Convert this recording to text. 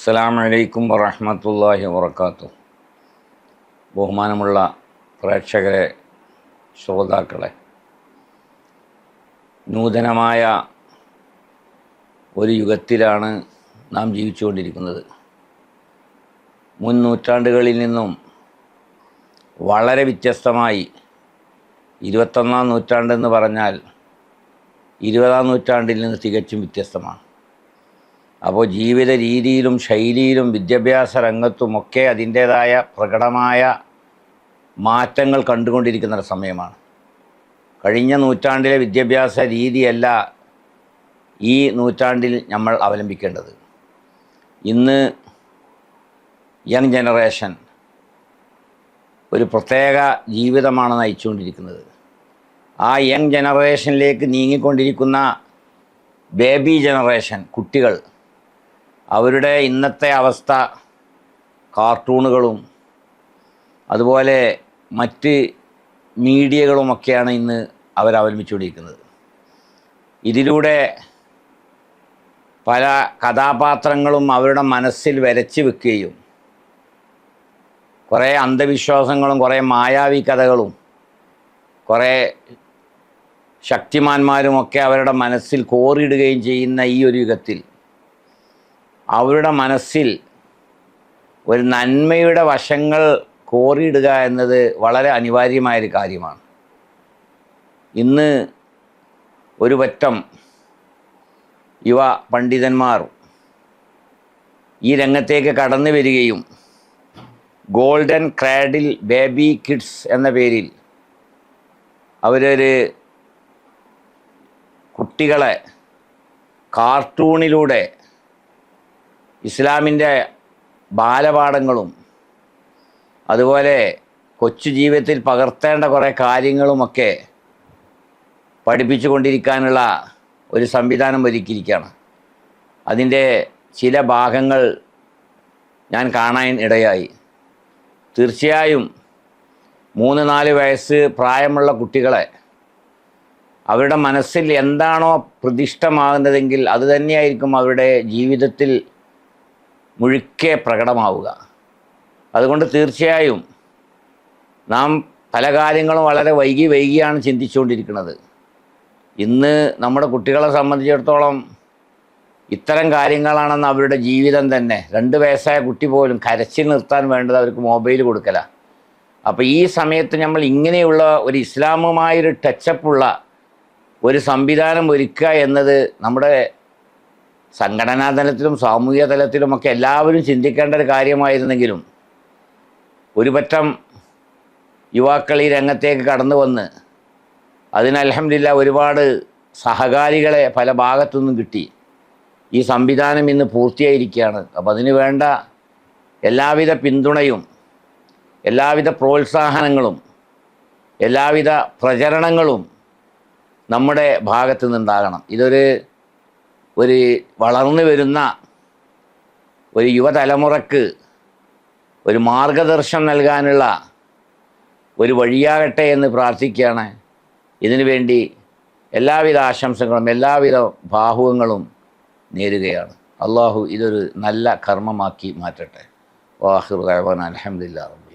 അസ്സാം വലൈക്കും വറഹമത്തല്ലാഹി വർക്കാത്തു ബഹുമാനമുള്ള പ്രേക്ഷകരെ ശ്രോതാക്കളെ നൂതനമായ ഒരു യുഗത്തിലാണ് നാം ജീവിച്ചുകൊണ്ടിരിക്കുന്നത്. മുൻ നൂറ്റാണ്ടുകളിൽ നിന്നും വളരെ വ്യത്യസ്തമായി ഇരുപത്തൊന്നാം നൂറ്റാണ്ടെന്ന് പറഞ്ഞാൽ ഇരുപതാം നൂറ്റാണ്ടിൽ നിന്ന് തികച്ചും വ്യത്യസ്തമാണ്. അപ്പോൾ ജീവിത രീതിയിലും ശൈലിയിലും വിദ്യാഭ്യാസ രംഗത്തുമൊക്കെ അതിന്റേതായ പ്രകടമായ മാറ്റങ്ങൾ കണ്ടുകൊണ്ടിരിക്കുന്ന ഒരു സമയമാണ്. കഴിഞ്ഞ നൂറ്റാണ്ടിലെ വിദ്യാഭ്യാസ രീതിയല്ല ഈ നൂറ്റാണ്ടിൽ നമ്മൾ അവലംബിക്കേണ്ടത്. ഇന്ന് യങ് ജനറേഷൻ ഒരു പ്രത്യേക ജീവിതമാണ് നയിച്ചുകൊണ്ടിരിക്കുന്നത്. ആ യങ് ജനറേഷനിലേക്ക് നീങ്ങിക്കൊണ്ടിരിക്കുന്ന ബേബി ജനറേഷൻ കുട്ടികൾ അവരുടെ ഇന്നത്തെ അവസ്ഥ കാർട്ടൂണുകളും അതുപോലെ മറ്റ് മീഡിയകളുമൊക്കെയാണ് ഇന്ന് അവരവലംബിച്ചുകൊണ്ടിരിക്കുന്നത് ഇതിലൂടെ പല കഥാപാത്രങ്ങളും അവരുടെ മനസ്സിൽ വരച്ച് വെക്കുകയും കുറേ അന്ധവിശ്വാസങ്ങളും കുറേ മായാവി കഥകളും കുറേ ശക്തിമാന്മാരുമൊക്കെ അവരുടെ മനസ്സിൽ കോറിയിടുകയും ചെയ്യുന്ന ഈ ഒരു യുഗത്തിൽ അവരുടെ മനസ്സിൽ ഒരു നന്മയുടെ വശങ്ങൾ കോറിയിടുക എന്നത് വളരെ അനിവാര്യമായൊരു കാര്യമാണ്. ഇന്ന് ഒരു പറ്റം യുവ പണ്ഡിതന്മാർ ഈ രംഗത്തേക്ക് കടന്നു വരികയും ഗോൾഡൻ ക്രാഡിൽ ബേബി കിഡ്സ് എന്ന പേരിൽ അവരൊരു കുട്ടികളെ കാർട്ടൂണിലൂടെ ഇസ്ലാമിന്റെ ബാലപാഠങ്ങളും അതുപോലെ കൊച്ചു ജീവിതത്തിൽ പകർത്തേണ്ട കുറേ കാര്യങ്ങളുമൊക്കെ പഠിപ്പിച്ചു കൊണ്ടിരിക്കാനുള്ള ഒരു സംവിധാനം ഒരുക്കിയിരിക്കുകയാണ്. അതിന്റെ ചില ഭാഗങ്ങൾ ഞാൻ കാണാൻ ഇടയായി. തീർച്ചയായും മൂന്ന് നാല് വയസ്സ് പ്രായമുള്ള കുട്ടികളെ അവരുടെ മനസ്സിൽ എന്താണോ പ്രതിഷ്ഠമാകുന്നതെങ്കിൽ അത് തന്നെയായിരിക്കും അവരുടെ ജീവിതത്തിൽ മുഴുക്കെ പ്രകടമാവുക. അതുകൊണ്ട് തീർച്ചയായും നാം പല കാര്യങ്ങളും വളരെ വൈകി വൈകിയാണ് ചിന്തിച്ചുകൊണ്ടിരിക്കുന്നത്. ഇന്ന് നമ്മുടെ കുട്ടികളെ സംബന്ധിച്ചിടത്തോളം ഇത്തരം കാര്യങ്ങളാണെന്ന് അവരുടെ ജീവിതം തന്നെ രണ്ട് വയസ്സായ കുട്ടി പോലും കരച്ചിൽ നിർത്താൻ വേണ്ടത് അവർക്ക് മൊബൈൽ കൊടുക്കല. അപ്പോൾ ഈ സമയത്ത് നമ്മൾ ഇങ്ങനെയുള്ള ഒരു ഇസ്ലാമുമായൊരു ടച്ചപ്പുള്ള ഒരു സംവിധാനം ഒരുക്കുക എന്നത് നമ്മുടെ സംഘടനാ തലത്തിലും സാമൂഹിക തലത്തിലുമൊക്കെ എല്ലാവരും ചിന്തിക്കേണ്ട ഒരു കാര്യമായിരുന്നെങ്കിലും ഒരുപറ്റം യുവാക്കൾ ഈ രംഗത്തേക്ക് കടന്നു വന്ന് അതിന് അലഹമില്ല ഒരുപാട് സഹകാരികളെ പല ഭാഗത്തുനിന്നും കിട്ടി. ഈ സംവിധാനം ഇന്ന് പൂർത്തിയായിരിക്കുകയാണ്. അപ്പോൾ അതിന് വേണ്ട എല്ലാവിധ പിന്തുണയും എല്ലാവിധ പ്രോത്സാഹനങ്ങളും എല്ലാവിധ പ്രചരണങ്ങളും നമ്മുടെ ഭാഗത്തു നിന്നുണ്ടാകണം ഇതൊരു ഒരു വളർന്നു വരുന്ന ഒരു യുവതലമുറക്ക് ഒരു മാർഗദർശനം നൽകാനുള്ള ഒരു വഴിയാകട്ടെ എന്ന് പ്രാർത്ഥിക്കുകയാണ്. ഇതിനു വേണ്ടി എല്ലാവിധ ആശംസകളും എല്ലാവിധ ഭാഹുവങ്ങളും നേരുകയാണ്. അള്ളാഹു ഇതൊരു നല്ല കർമ്മമാക്കി മാറ്റട്ടെ. വാഹിർ അലഹമില്ല റബ്ബി